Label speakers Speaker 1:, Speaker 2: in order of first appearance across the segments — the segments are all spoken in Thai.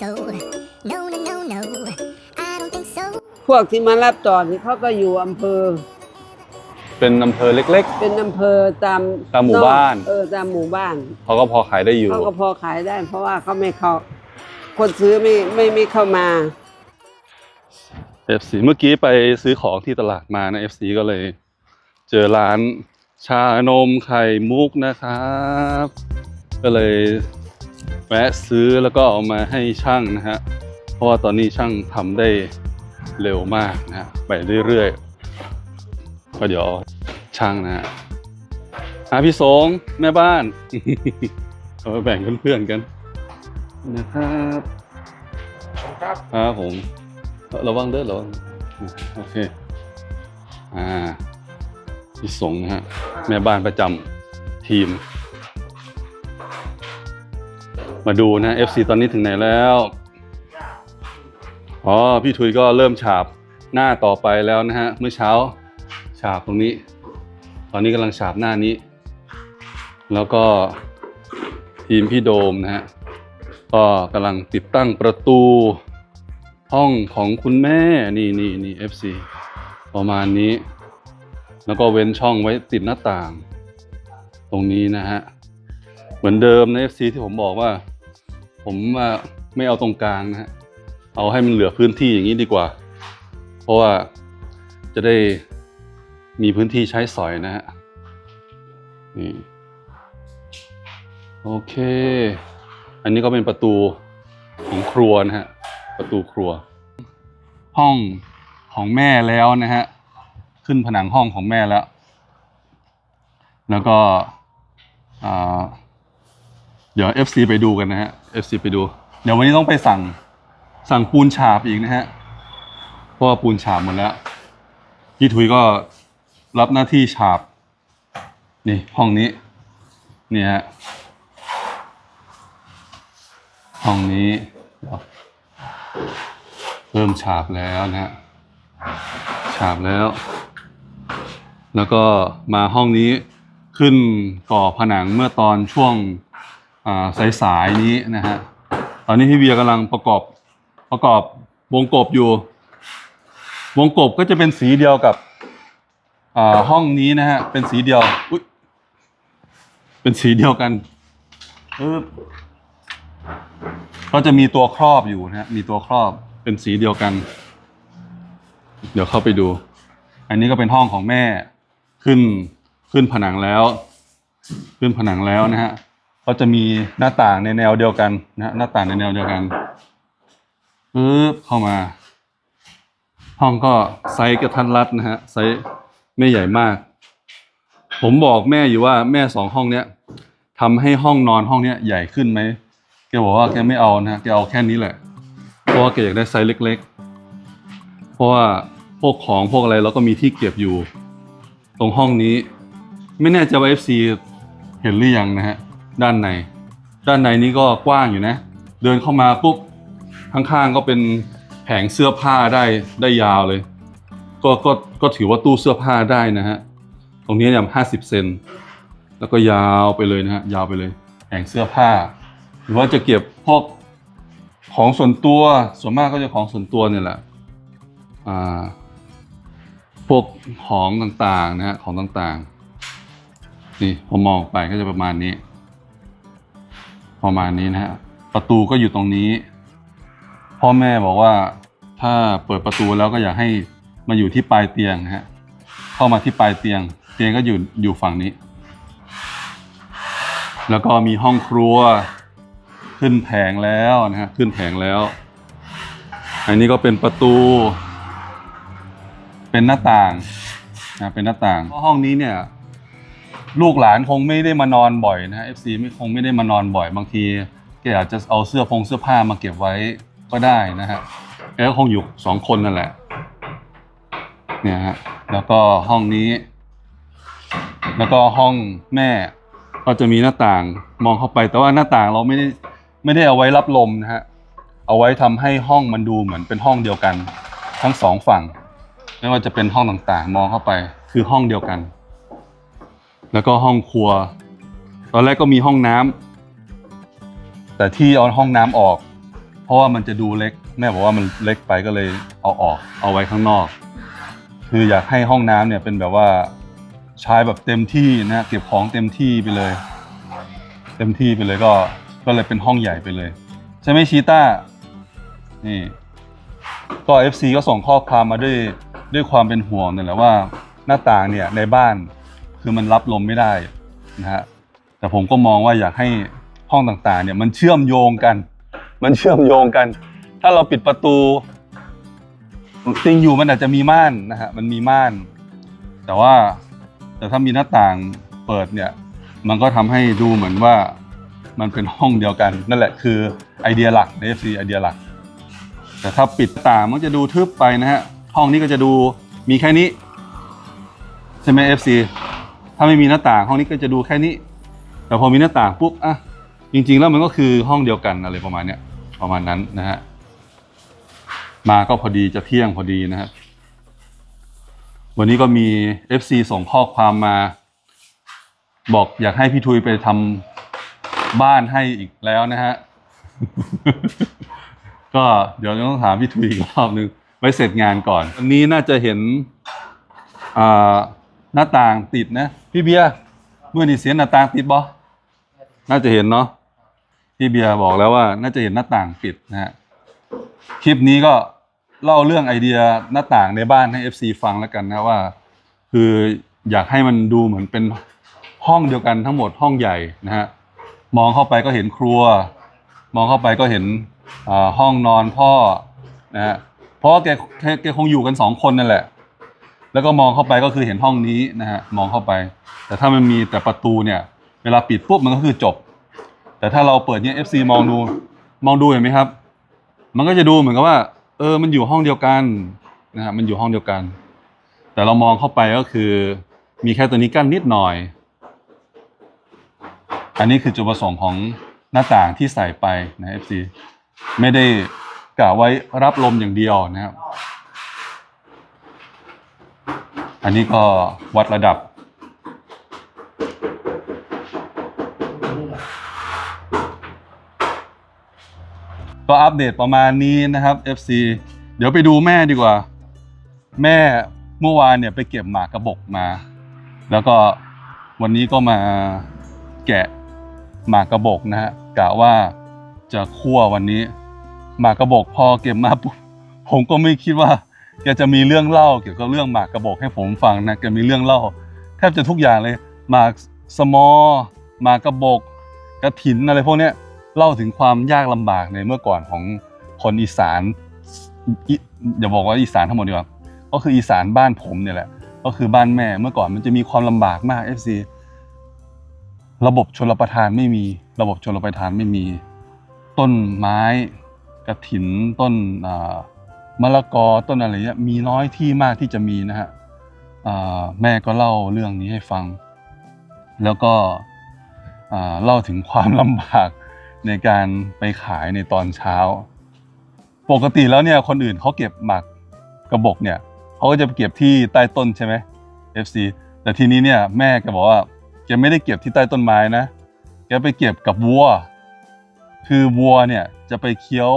Speaker 1: so. No, no, no, no. I don't think so.
Speaker 2: พวกที่มารับจอดนี่เขาก็อยู่อำเภอ
Speaker 3: เป็นอำเภอเล็ก
Speaker 2: เป็นอำเภอตาม
Speaker 3: ตามหมู่บ้าน
Speaker 2: เออตามหมู่บ้าน
Speaker 3: ๆเขาก็พอขายได้อยู่
Speaker 2: เขาก็พอขายได้ เพราะว่าเขาไม่เข้าคนซื้อไม่ไม่ไม่เข้ามา
Speaker 3: FC เมื่อกี้ไปซื้อของที่ตลาดมานะ FC ก็เลย เจอร้านชานมไข่มุกนะครับ ก็เลย แวะซื้อแล้วก็เอามาให้ช่างนะฮะ เพราะว่าตอนนี้ช่างทำได้เร็วมากนะฮะไปเรื่อยๆ ก็เดี๋ยวช่างนะฮะอะพี่สงแม่บ้าน เอามาแบ่งเพื่อนๆกันนะครับครับผม ระวังเด้อระวังโอเค อ่า พี่สงนะฮะ แม่บ้านประจำทีม มาดูนะ FC ตอนนี้ถึงไหนแล้ว อ๋อ พี่ทุยก็เริ่มฉาบหน้าต่อไปแล้วนะฮะ เมื่อเช้าฉาบตรงนี้ ตอนนี้กำลังฉาบหน้านี้ แล้วก็ทีมพี่โดมนะฮะ ก็กำลังติดตั้งประตูห้องของคุณแม่ นี่นี่นี่ FC ประมาณนี้ แล้วก็เว้นช่องไว้ติดหน้าต่าง ตรงนี้นะฮะ เหมือนเดิมใน FC ที่ผมบอกว่า ผมว่าไม่เอาตรงกลางนะฮะเอาให้มันเหลือพื้นที่อย่างนี้ดีกว่า เพราะว่าจะได้มีพื้นที่ใช้สอยนะฮะนี่โอเค อันนี้ก็เป็นประตูของครัวนะฮะประตูครัว ห้องของแม่แล้วนะฮะขึ้นผนังห้องของแม่แล้ว แล้วก็อ่า เดี๋ยว FC ไปดูกันนะฮะ FC ไปดู เดี๋ยววันนี้ต้องไปสั่งสั่งปูนฉาบอีกนะฮะเพราะว่าปูนฉาบหมดแล้วพี่ทุยก็รับหน้าที่ฉาบ นี่ห้องนี้นี่ฮะห้องนี้เริ่มฉาบแล้วนะฮะฉาบแล้ว แล้วก็มาห้องนี้ขึ้นก่อผนังเมื่อตอนช่วง สายๆนี้นะฮะตอนนี้พี่เบียร์กำลังประกอบประกอบวงกบอยู่ วงกบก็จะเป็นสีเดียวกับห้องนี้นะฮะเป็นสีเดียวอุ๊ยเป็นสีเดียวกันก็จะมีตัวครอบอยู่นะฮะมีตัวครอบเป็นสีเดียวกัน เดี๋ยวเข้าไปดู อันนี้ก็เป็นห้องของแม่ขึ้นขึ้นผนังแล้ว ขึ้นผนังแล้วนะฮะ ก็จะมีหน้าต่างในแนวเดียวกันนะหน้าต่างในแนวเดียวกันปึ๊บเข้ามา ห้องก็ไซส์กระทันรัดนะฮะไซส์ไม่ใหญ่มาก ผมบอกแม่อยู่ว่าแม่สองห้องเนี้ยทำให้ห้องนอนห้องเนี้ยใหญ่ขึ้นไหมแกบอกว่าแกไม่เอานะฮะแกเอาแค่นี้แหละเพราะว่าแกอยากได้ไซส์เล็ก ๆ เพราะว่าพวกของพวกอะไรเราก็มีที่เก็บอยู่ ตรงห้องนี้ ไม่แน่ใจว่า FC เห็นหรือยังนะฮะ ด้านใน ด้านในนี้ก็กว้างอยู่นะ เดินเข้ามาปุ๊บข้างๆก็เป็นแผงเสื้อผ้าได้ได้ยาวเลย ก็ก็ก็ถือว่าตู้เสื้อผ้าได้นะฮะตรงนี้เนี่ยห้าสิบเซนแล้วก็ยาวไปเลยนะฮะยาวไปเลย แผงเสื้อผ้า หรือว่าจะเก็บพวกของส่วนตัวส่วนมากก็จะของส่วนตัวเนี่ยแหละอ่าพวกของต่างๆนะฮะของต่างๆ นี่พอมองไปก็จะประมาณนี้ ประมาณนี้นะฮะประตูก็อยู่ตรงนี้ พ่อแม่บอกว่าถ้าเปิดประตูแล้วก็อยากให้มาอยู่ที่ปลายเตียงฮะเข้ามาที่ปลายเตียง เตียงก็อยู่อยู่ฝั่งนี้ แล้วก็มีห้องครัวขึ้นแผงแล้วนะฮะขึ้นแผงแล้ว อันนี้ก็เป็นประตู เป็นหน้าต่างนะเป็นหน้าต่างห้องนี้เนี่ย ลูกหลานคงไม่ได้มานอนบ่อยนะฮะ FC ไม่คงไม่ได้มานอนบ่อยบางทีแกอาจจะเอาเสื้อพงเสื้อผ้ามาเก็บไว้ก็ได้นะฮะแกก็คงอยู่สองคนนั่นแหละ เนี่ยฮะแล้วก็ห้องนี้ แล้วก็ห้องแม่ก็จะมีหน้าต่างมองเข้าไป แต่ว่าหน้าต่างเราไม่ได้ไม่ได้เอาไว้รับลมนะฮะเอาไว้ทำให้ห้องมันดูเหมือนเป็นห้องเดียวกัน ทั้งสองฝั่ง ไม่ว่าจะเป็นห้องต่างๆ มองเข้าไปคือห้องเดียวกัน แล้วก็ห้องครัว ตอนแรกก็มีห้องน้ำแต่ที่เอาห้องน้ำออก เพราะว่ามันจะดูเล็ก แม่บอกว่ามันเล็กไปก็เลยเอาออกเอาไว้ข้างนอก คืออยากให้ห้องน้ำเนี่ยเป็นแบบว่าใช้แบบเต็มที่นะเก็บของเต็มที่ไปเลย เต็มที่ไปเลยก็ก็เลยเป็นห้องใหญ่ไปเลย ใช่ไหมชีต้านี่ก็ FC ก็ส่งข้อความมาด้วยด้วยความเป็นห่วงนั่แหละว่าหน้าต่างเนี่ยในบ้าน คือมันรับลมไม่ได้นะฮะแต่ผมก็มองว่าอยากให้ห้องต่างๆ เนี่ยมันเชื่อมโยงกัน มันเชื่อมโยงกัน ถ้าเราปิดประตูจริงอยู่มันอาจจะมีม่านนะฮะมันมีม่าน แต่ว่าแต่ถ้ามีหน้าต่างเปิดเนี่ย มันก็ทำให้ดูเหมือนว่ามันเป็นห้องเดียวกัน นั่นแหละคือไอเดียหลักใน FC ไอเดียหลัก แต่ถ้าปิดต่างมันจะดูทึบไปนะฮะห้องนี้ก็จะดูมีแค่นี้ใช่ไหม FC ถ้าไม่มีหน้าต่างห้องนี้ก็จะดูแค่นี้ แต่พอมีหน้าต่างปุ๊บอะจริง ๆ แล้วมันก็คือห้องเดียวกันอะไรประมาณเนี้ยประมาณนั้นนะฮะมาก็พอดีจะเที่ยงพอดีนะครับวันนี้ก็มี FC ส่งข้อความมา บอกอยากให้พี่ทุยไปทำบ้านให้อีกแล้วนะฮะ ก็เดี๋ยวต้องถามพี่ทุยอีกรอบนึง ไว้เสร็จงานก่อนวันนี้น่าจะเห็นอ่า หน้าต่างติดนะ พี่เบียร์เมื่อนี่เสียงหน้าต่างติดบ่น่าจะเห็นเนาะพี่เบียร์บอกแล้วว่า น่าจะเห็นหน้าต่างติดนะฮะคลิปนี้ก็เล่าเรื่องไอเดียหน้าต่างในบ้านให้ FC ฟังแล้วกันนะว่า คืออยากให้มันดูเหมือนเป็นห้องเดียวกันทั้งหมดห้องใหญ่นะฮะมองเข้าไปก็เห็นครัว มองเข้าไปก็เห็นห้องนอนพ่อนะฮะเพราะแกแกคงอยู่กันสองคนนั่นแหละ แล้วก็มองเข้าไปก็คือเห็นห้องนี้นะฮะมองเข้าไป แต่ถ้ามันมีแต่ประตูเนี่ย เวลาปิดปุ๊บมันก็คือจบ แต่ถ้าเราเปิดเนี่ย FC มองดู มองดูเห็นไหมครับ มันก็จะดูเหมือนกับว่า เออมันอยู่ห้องเดียวกันนะฮะมันอยู่ห้องเดียวกัน แต่เรามองเข้าไปก็คือ มีแค่ตัวนี้กั้นนิดหน่อย อันนี้คือจุดประสงค์ของหน้าต่างที่ใส่ไปนะ FC ไม่ได้กะไว้รับลมอย่างเดียวนะครับ อันนี้ก็วัดระดับ ก็อัปเดตประมาณนี้นะครับ FC เดี๋ยวไปดูแม่ดีกว่า แม่เมื่อวานเนี่ยไปเก็บหมากกระบกมา แล้วก็วันนี้ก็มาแกะหมากกระบกนะฮะกะว่าจะคั่ววันนี้ หมากกระบกพอเก็บมาปุ๊บผมก็ไม่คิดว่า แกจะมีเรื่องเล่าเกี่ยวกับเรื่องหมากกระบอกให้ผมฟังนะแกมีเรื่องเล่า แทบจะทุกอย่างเลยหมากสมอหมากกระบอกกระถินอะไรพวกเนี้ยเล่าถึงความยากลำบากในเมื่อก่อนของคนอีสานอย่าบอกว่าอีสานทั้งหมดดีกว่าก็คืออีสานบ้านผมเนี่ยแหละ ก็คือบ้านแม่เมื่อก่อนมันจะมีความลำบากมาก FC ระบบชลประทานไม่มี ระบบชลประทานไม่มี ต้นไม้กระถินต้นอ่า มะละกอต้นอะไรเงี้ยมีน้อยที่มากที่จะมีนะฮะแม่ก็เล่าเรื่องนี้ให้ฟัง แล้วก็เล่าถึงความลำบากในการไปขายในตอนเช้า ปกติแล้วเนี่ยคนอื่นเขาเก็บหมากกระบอกเนี่ยเขาก็จะไปเก็บที่ใต้ต้นใช่ไหม FC แต่ทีนี้เนี่ยแม่แกบอกว่าแกไม่ได้เก็บที่ใต้ต้นไม้นะแกไปเก็บกับวัว คือวัวเนี่ยจะไปเคี้ยว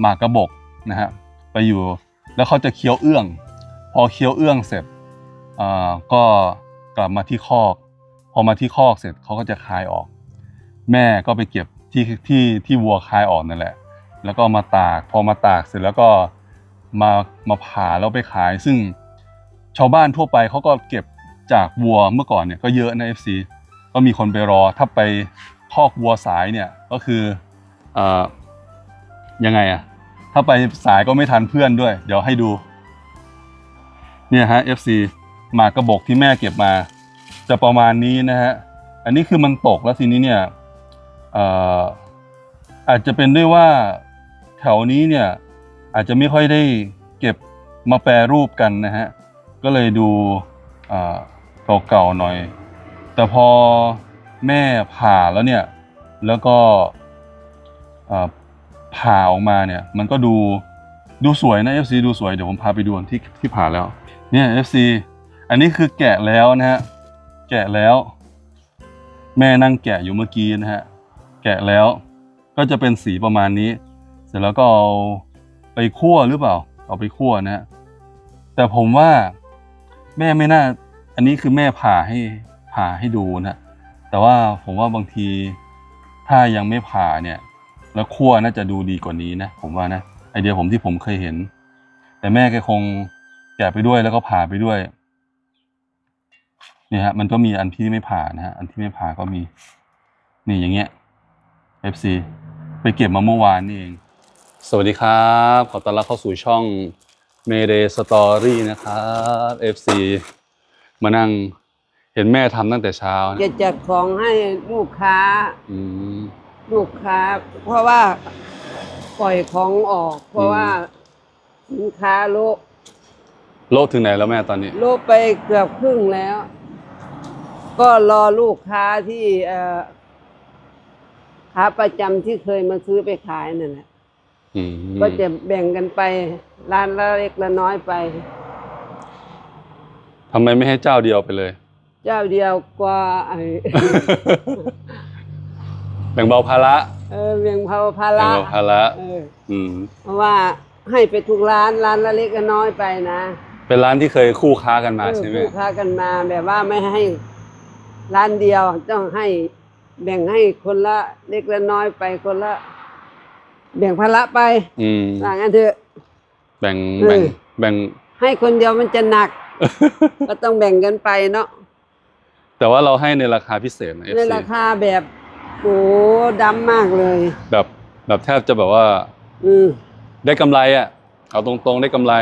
Speaker 3: หมากกระบอกนะฮะ ไปอยู่ แล้วเขาจะเคี้ยวเอื้อง พอเคี้ยวเอื้องเสร็จก็กลับมาที่คอก พอมาที่คอกเสร็จเขาก็จะคายออก แม่ก็ไปเก็บที่ที่ที่วัวคายออกนั่นแหละ แล้วก็มาตาก พอมาตากเสร็จแล้วก็มามาผ่าแล้วไปขาย ซึ่งชาวบ้านทั่วไปเขาก็เก็บจากวัวเมื่อก่อนเนี่ยก็เยอะนะ FC ก็มีคนไปรอ ถ้าไปคอกวัวสายเนี่ยก็คืออยังไงอะ ถ้าไปสายก็ไม่ทันเพื่อนด้วย เดี๋ยวให้ดู เนี่ยฮะ FC หมากกระบอกที่แม่เก็บมา จะประมาณนี้นะฮะ อันนี้คือมันตกแล้วทีนี้เนี่ยอออาจจะเป็นด้วยว่าแถวนี้เนี่ยอาจจะไม่ค่อยได้เก็บมาแปรรูปกันนะฮะ ก็เลยดูเอ่อเก่าๆหน่อย แต่พอแม่ผ่าแล้วเนี่ย แล้วก็ ผ่าออกมาเนี่ยมันก็ดูดูสวยนะ FC ดูสวยเดี๋ยวผมพาไปดูที่ที่ผ่าแล้ว เนี่ย FC อันนี้คือแกะแล้วนะฮะแกะแล้ว แม่นั่งแกะอยู่เมื่อกี้นะฮะแกะแล้ว ก็จะเป็นสีประมาณนี้ เสร็จแล้วก็เอาไปคั่วหรือเปล่า เอาไปคั่วนะฮะแต่ผมว่าแม่ไม่น่า อันนี้คือแม่ผ่าให้ผ่าให้ดูนะแต่ว่าผมว่าบางทีถ้ายังไม่ผ่าเนี่ย แล้วคั่วน่าจะดูดีกว่านี้นะผมว่านะไอเดียผมที่ผมเคยเห็น แต่แม่แกคงแกะไปด้วยแล้วก็ผ่าไปด้วยเนี่ยฮะมันก็มีอันที่ไม่ผ่านะฮะอันที่ไม่ผ่าก็มี นี่อย่างเงี้ย FC ไปเก็บมาเมื่อวานนี่เอง สวัสดีครับ ขอต้อนรับเข้าสู่ช่อง Mayday Story นะครับ FC มานั่งเห็นแม่ทำตั้งแต่เช้านะ
Speaker 2: จะจัดของให้ลูกค้า
Speaker 3: อืม
Speaker 2: ลูกค้า เพราะว่าปล่อยของออก เพราะว่าสินค้าโล
Speaker 3: โลดถึงไหนแล้วแม่ตอนนี้
Speaker 2: โลไปเกือบครึ่งแล้ว ก็รอลูกค้าที่เอ่อค้าประจำที่เคยมาซื้อไปขายนั่นแหละ
Speaker 3: อืม
Speaker 2: ก็จะแบ่งกันไปร้านละเล็กละน้อยไป
Speaker 3: ทำไมไม่ให้เจ้าเดียวไปเลย
Speaker 2: เจ้าเดียวกว่าไอ้
Speaker 3: แบ่งเบาภาระ
Speaker 2: เออเวียงเผาภา
Speaker 3: แบ่ง
Speaker 2: ระ
Speaker 3: เบาภาระ
Speaker 2: เออ
Speaker 3: อืม
Speaker 2: เพราะว่าให้ไปทุกร้านร้านละเล็กละน้อยไปนะ
Speaker 3: เป็นร้านที่เคยคู่ค้ากันมา
Speaker 2: เออ
Speaker 3: ใช่ไหม
Speaker 2: คู่ค้ากันมาแบบว่าไม่ให้ร้านเดียวต้องให้แบ่งให้คนละเล็กละน้อยไปคนละแบ่งภาระไป
Speaker 3: อืม
Speaker 2: ว่างั้นเถอะ
Speaker 3: แบ่ง
Speaker 2: เออ
Speaker 3: แบ่งแบ่ง
Speaker 2: ให้คนเดียวมันจะหนัก ก็ต้องแบ่งกันไปเนาะ
Speaker 3: แต่ว่าเราให้ในราคาพิเศษนะ
Speaker 2: ใน
Speaker 3: FC
Speaker 2: ราคาแบบ โอ้ดำมากเลย
Speaker 3: แบบแบบแทบจะแบบว่า
Speaker 2: อืม
Speaker 3: ได้กำไรอะเอาตรงๆได้กำไร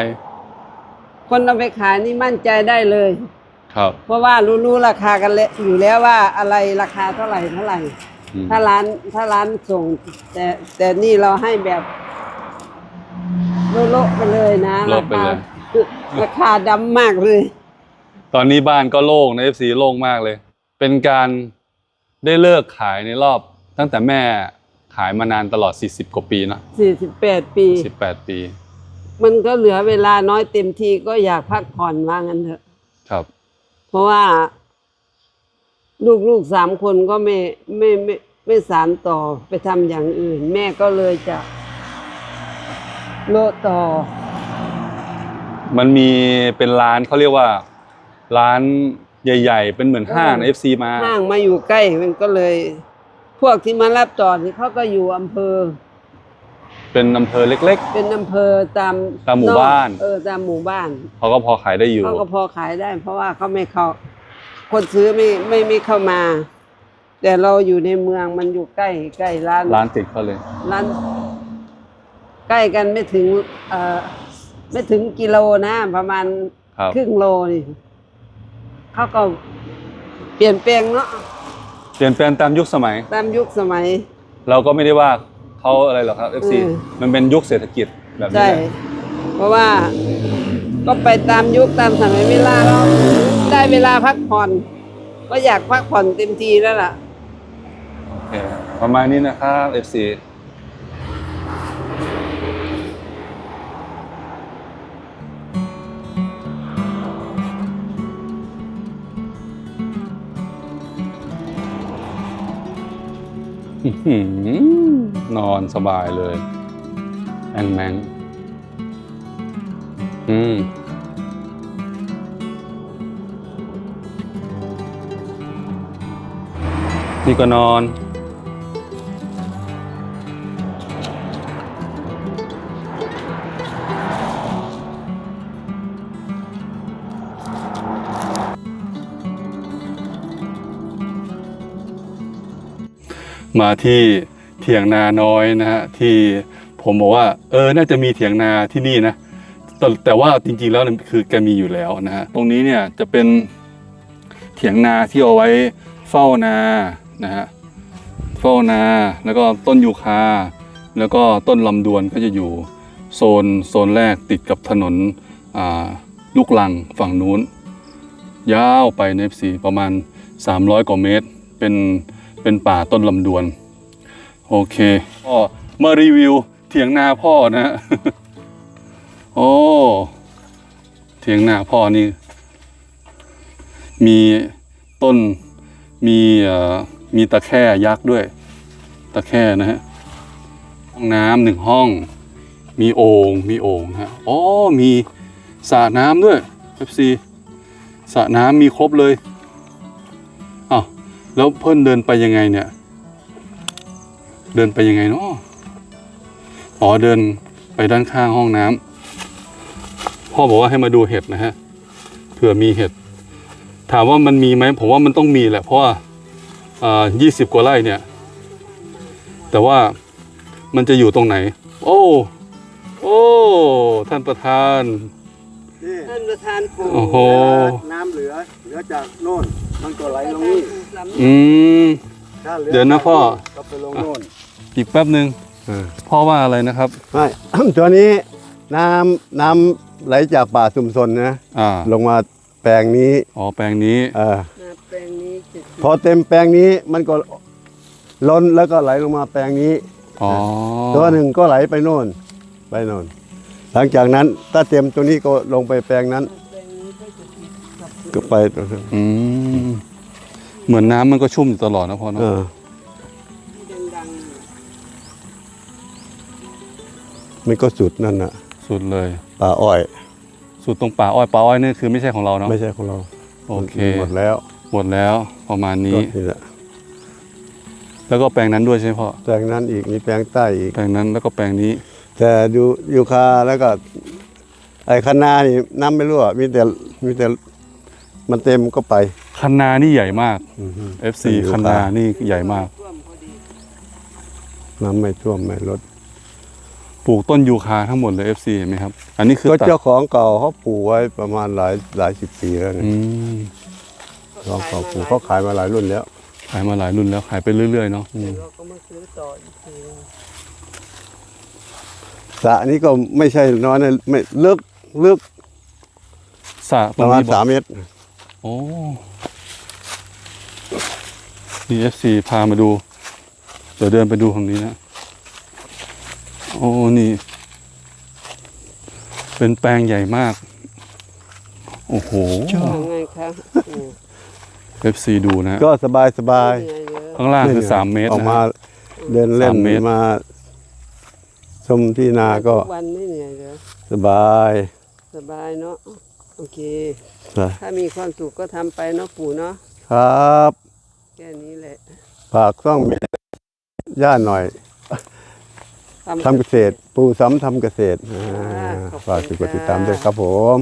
Speaker 2: คนเอาไปขายนี่มั่นใจได้เลย
Speaker 3: ครับ
Speaker 2: เพราะว่ารู้ๆราคากันเลยอยู่แล้วว่าอะไรราคาเท่าไหร่เท่าไหร่
Speaker 3: อืม
Speaker 2: ถ้าร้านถ้าร้านส่ง แต่แต่นี่เราให้แบบโลกๆไปเลยนะ
Speaker 3: โล
Speaker 2: รา
Speaker 3: ดไป
Speaker 2: คา
Speaker 3: เลย
Speaker 2: ราคาดำมากเลย
Speaker 3: ตอนนี้บ้านก็โล่งนะ FC โล่งมากเลย เป็นการ ได้เลิกขายในรอบตั้งแต่แม่ขายมานานตลอด 40 กว่าปีเนอะ
Speaker 2: 48ปี
Speaker 3: 18 ปี
Speaker 2: มันก็เหลือเวลาน้อยเต็มทีก็อยากพักผ่อนว่างั้นเถอะ
Speaker 3: ครับ
Speaker 2: เพราะว่า ลูกๆสามคนก็ไม่ไม่ไม่ไม่สานต่อไปทำอย่างอื่น แม่ก็เลยจะโลดต่อ
Speaker 3: มันมีเป็นร้านเขาเรียกว่า ร้าน ใหญ่ๆ เป็นเหมือนห้าง
Speaker 2: เออ
Speaker 3: FC มา
Speaker 2: ห้างมาอยู่ใกล้มันก็เลย พวกที่มารับต่อนี่เขาก็อยู่อำเภอ
Speaker 3: เป็นอำเภอเล็ก
Speaker 2: เป็นอำเภอตาม
Speaker 3: ตามหมู่บ้าน
Speaker 2: เออตามหมู่บ้าน
Speaker 3: ๆเขาก็พอขายได้อยู่
Speaker 2: เขาก็พอขายได้ เพราะว่าเขาไม่เข้าคนซื้อไม่ไม่ไม่เข้ามา แต่เราอยู่ในเมืองมันอยู่ใกล้ใกล้ร้าน
Speaker 3: ร้านติดเขาเลย
Speaker 2: ร้านใกล้กันไม่ถึงเอ่อไม่ถึงกิโลนะ ประมาณ
Speaker 3: ครับ
Speaker 2: ครึ่งโลนี่ เขาก็เปลี่ยนแปลงเนาะ
Speaker 3: เปลี่ยนแปลงตามยุคสมัย
Speaker 2: ตามยุคสมัย
Speaker 3: เราก็ไม่ได้ว่าเขาอะไรหรอกครับ FC
Speaker 2: อืม
Speaker 3: มันเป็นยุคเศรษฐกิจแบบนี้
Speaker 2: ใช่
Speaker 3: แหละ
Speaker 2: เพราะว่าก็ไปตามยุคตามสมัยเวลาเราได้เวลาพักผ่อน ก็อยากพักผ่อนเต็มทีแล้วล่ะ
Speaker 3: โอเคประมาณนี้นะครับ FC นอนสบายเลยแองแมงอืมนี่ก็นอน มาที่เถียงนาน้อยนะฮะที่ผมบอกว่าเออน่าจะมีเถียงนาที่นี่นะแต่แต่ว่าจริงๆแล้วคือแกมีอยู่แล้วนะฮะตรงนี้เนี่ยจะเป็นเถียงนาที่เอาไว้เฝ้านานะฮะเฝ้านาแล้วก็ต้นยูคา แล้วก็ต้นลำดวนก็จะอยู่โซนโซนแรกติดกับถนนลูกลังฝั่งนู้น ยาวไปในสีประมาณ 300 กว่าเมตร เป็น เป็นป่าต้นลำดวน โอเคก็มารีวิวเถียงนาพ่อนะโอ้เถียงนาพ่อนี่ มีต้นมีมีตะแคร่ยักษ์ด้วย ตะแคร่นะฮะห้องน้ำหนึ่งห้อง มีโอ่งมีโอ่งนะฮะอ๋อมีสระน้ำด้วย FC สระน้ำมีครบเลย แล้วเพิ่นเดินไปยังไงเนี่ย เดินไปยังไงเนาะอ๋อเดินไปด้านข้างห้องน้ำพ่อบอกว่าให้มาดูเห็ดนะฮะเผื่อมีเห็ด ถามว่ามันมีไหมผมว่ามันต้องมีแหละเพราะว่าอ่ายี่สิบกว่าไร่เนี่ย แต่ว่ามันจะอยู่ตรงไหน โอ้โอ้ท่านประธาน
Speaker 4: นี่
Speaker 2: ท่านประธานปู่
Speaker 3: โอ้โห
Speaker 4: น้ำเหลือเหลือจากโน่น มันก็ไหลลงนี่
Speaker 3: อืม
Speaker 4: ถ้าหลือ
Speaker 3: เดี๋ยวนะพ่อ
Speaker 4: ก็ไปลงโน่น
Speaker 3: อีกแป๊บหนึ่งพ่อว่าอะไรนะครับ
Speaker 4: ไม่ ตัวนี้น้ำน้ำไหลจากป่าชุมชนนะ
Speaker 3: อ่า
Speaker 4: ลงมาแปลงนี้
Speaker 3: อ๋อแปลงนี้
Speaker 4: เออ
Speaker 2: นาแปลงนี้จะ
Speaker 4: พอเต็มแปลงนี้มันก็ล้นแล้วก็ไหลลงมาแปลงนี้
Speaker 3: อ๋อ
Speaker 4: ตัวหนึ่งก็ไหลไปโน่น ไปโน่น หลังจากนั้นถ้าเต็มตัวนี้ก็ลงไปแปลงนั้น
Speaker 2: แปลงนี้ก็จะติด กับ
Speaker 4: ก็ไปตรงนั้น
Speaker 3: อืมเหมือนน้ำมันก็ชุ่มอยู่ตลอดนะพ่อเนาะ
Speaker 4: เออ
Speaker 2: ที่ดัง
Speaker 4: มันก็สุดนั่นน่ะ
Speaker 3: สุดเลย
Speaker 4: ป่าอ้อย
Speaker 3: สุดตรงป่าอ้อยป่าอ้อยนี่คือไม่ใช่ของเราเนาะ
Speaker 4: ไม่ใช่ของเรา
Speaker 3: โอเค
Speaker 4: หมดแล้ว
Speaker 3: หมดแล้วประมาณ
Speaker 4: ก็
Speaker 3: นี้
Speaker 4: นี่แหละ
Speaker 3: แล้วก็แปลงนั้นด้วยใช่ไหมพ่อ
Speaker 4: แปลงนั้นอีกมีแปลงใต้อีก
Speaker 3: แปลงนั้นแล้วก็แปลงนี้
Speaker 4: แต่ดูยูคาแล้วก็ ไอ้คะนานี่น้ำไม่รั่วมีแต่มีแต่ มันเต็มก็ไป
Speaker 3: คันนานี่ใหญ่มาก
Speaker 4: อือฮึ
Speaker 3: FC
Speaker 4: เป็นยูคา
Speaker 3: คันนานี่ใหญ่มาก
Speaker 2: ท่วมพอดี
Speaker 4: น้ำไม่ท่วมไม่ลด
Speaker 3: ปลูกต้นยูคาทั้งหมดเลย FC เห็นไหมครับ อันนี้คือ
Speaker 4: ก็
Speaker 3: ตัด
Speaker 4: เจ้าของเก่าเขาปลูกไว้ประมาณหลายหลายสิบปีแล้ว
Speaker 3: อื
Speaker 4: เนี่ย
Speaker 3: ม
Speaker 4: เจ้าของเก่าปลูกเขาขายมาหลายรุ่นแล้ว
Speaker 3: ขายมาหลายรุ่นแล้วขายไปเรื่อยๆเนาะ
Speaker 2: เดี๋ยวเราก็มาซื้อต่ออีกที
Speaker 4: สระนี้ก็ไม่ใช่น้อยนะไม่ลึกลึก
Speaker 3: สระต
Speaker 4: ป
Speaker 3: รง
Speaker 4: ระมาณ
Speaker 3: นี้บอก
Speaker 4: สามเมตร
Speaker 3: โอ้ดีเอฟซีพามาดู เดี๋ยวเดินไปดูตรงนี้นะ โอ้ นี่ เป็นแปลงใหญ่มาก โอ้โห
Speaker 2: ยังไงคะอืม
Speaker 3: เอฟซีดูนะ
Speaker 4: ก็สบายสบาย
Speaker 2: เหนื่อยเยอะ
Speaker 3: ข้างล่างคือ
Speaker 4: ไหนื่ย
Speaker 3: สามเมตร
Speaker 4: ออก
Speaker 3: นะ
Speaker 4: มา
Speaker 3: ฮะ
Speaker 4: เดินเล่น
Speaker 3: สามเมตร
Speaker 4: มา ชมที่นาก็
Speaker 2: ทุวันไม่เหนื่อยเลย
Speaker 4: สบาย
Speaker 2: สบายเนาะ โอเค
Speaker 4: นะ
Speaker 2: ถ้ามีความสุขก็ทำไปเนาะปู่เนาะ
Speaker 4: ครับ
Speaker 2: แค่นี้แหละ
Speaker 4: ฝากต้องมีย่าหน่อยทำเกษตร ปูซ้ำทำเกษตรอ่า
Speaker 2: ขอบคุณ
Speaker 4: ฝากติด
Speaker 2: จ้า
Speaker 4: ติดตามด้วยครับผม